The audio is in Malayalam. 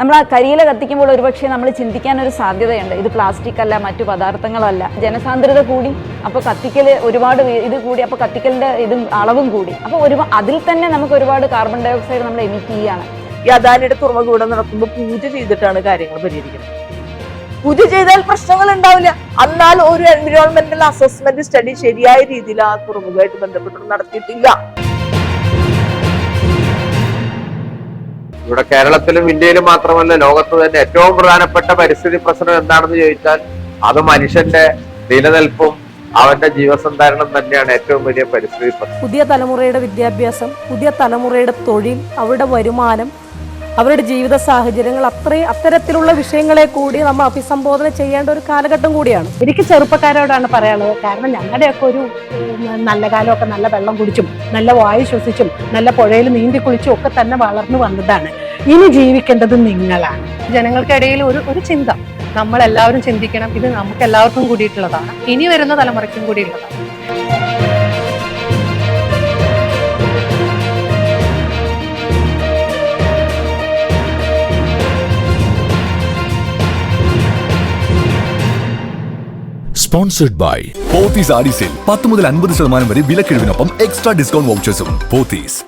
നമ്മൾ ആ കരിയില കത്തിക്കുമ്പോൾ ഒരുപക്ഷെ നമ്മൾ ചിന്തിക്കാൻ ഒരു സാധ്യതയുണ്ട്. ഇത് പ്ലാസ്റ്റിക് അല്ല മറ്റു പദാർത്ഥങ്ങളല്ല. ജനസാന്ദ്രത കൂടി അപ്പോൾ കത്തിക്കൽ ഒരുപാട് ഇത് കൂടി അപ്പോൾ കത്തിക്കലിന്റെ ഇതും അളവും കൂടി. അപ്പോൾ ഒരു അതിൽ തന്നെ നമുക്ക് ഒരുപാട് കാർബൺ ഡൈ ഓക്സൈഡ് നമ്മൾ എമിറ്റ് ചെയ്യുകയാണ് ഈ അദാനിയുടെ തുറമുഖ ഇവിടെ നടക്കുമ്പോൾ പൂജ ചെയ്തിട്ടാണ് കാര്യങ്ങൾ പരിഹരിക്കുന്നത്. പൂജ ചെയ്താൽ പ്രശ്നങ്ങൾ ഉണ്ടാവില്ല. എന്നാൽ ഒരു എൻവിറോൺമെന്റൽ അസസ്മെന്റ് സ്റ്റഡി ശരിയായ രീതിയിൽ ആ തുറമുഖമായിട്ട് ബന്ധപ്പെട്ട് നടത്തിയിട്ടില്ല. ഇവിടെ കേരളത്തിലും ഇന്ത്യയിലും മാത്രമല്ല ലോകത്ത് തന്നെ ഏറ്റവും പ്രധാനപ്പെട്ട പരിസ്ഥിതി പ്രശ്നം എന്താണെന്ന് ചോദിച്ചാൽ അത് മനുഷ്യന്റെ നിലനിൽപ്പും അവന്റെ ജീവസന്ധാരണം തന്നെയാണ് ഏറ്റവും വലിയ പരിസ്ഥിതി പ്രശ്നം. പുതിയ തലമുറയുടെ വിദ്യാഭ്യാസം പുതിയ തലമുറയുടെ തൊഴിൽ അവരുടെ വരുമാനം അവരുടെ ജീവിത സാഹചര്യങ്ങൾ അത്രയും അത്തരത്തിലുള്ള വിഷയങ്ങളെ കൂടി നമ്മൾ അഭിസംബോധന ചെയ്യേണ്ട ഒരു കാലഘട്ടം കൂടിയാണ്. എനിക്ക് ചെറുപ്പക്കാരോടാണ് പറയാനുള്ളത്. കാരണം ഞങ്ങളുടെയൊക്കെ ഒരു നല്ല കാലമൊക്കെ നല്ല വെള്ളം കുടിച്ചും നല്ല വായു ശ്വസിച്ചും നല്ല പുഴയിൽ നീന്തി കുളിച്ചും ഒക്കെ തന്നെ വളർന്നു വന്നതാണ്. ഇനി ജീവിക്കേണ്ടത് നിങ്ങളാണ്. ജനങ്ങൾക്കിടയിൽ ഒരു ഒരു ചിന്ത. നമ്മൾ എല്ലാവരും ചിന്തിക്കണം. ഇത് നമുക്ക് എല്ലാവർക്കും കൂടിയിട്ടുള്ളതാണ്. ഇനി വരുന്ന തലമുറയ്ക്കും കൂടിയുള്ളതാണ്. സ്പോൺസർഡ് ബൈ പോത്തീസ് ആരിസിൽ പത്ത് മുതൽ അൻപത് ശതമാനം വരെ വിലക്കിഴിവിനൊപ്പം എക്സ്ട്രാ ഡിസ്കൗണ്ട് വൗച്ചേഴ്സും പോത്തീസ്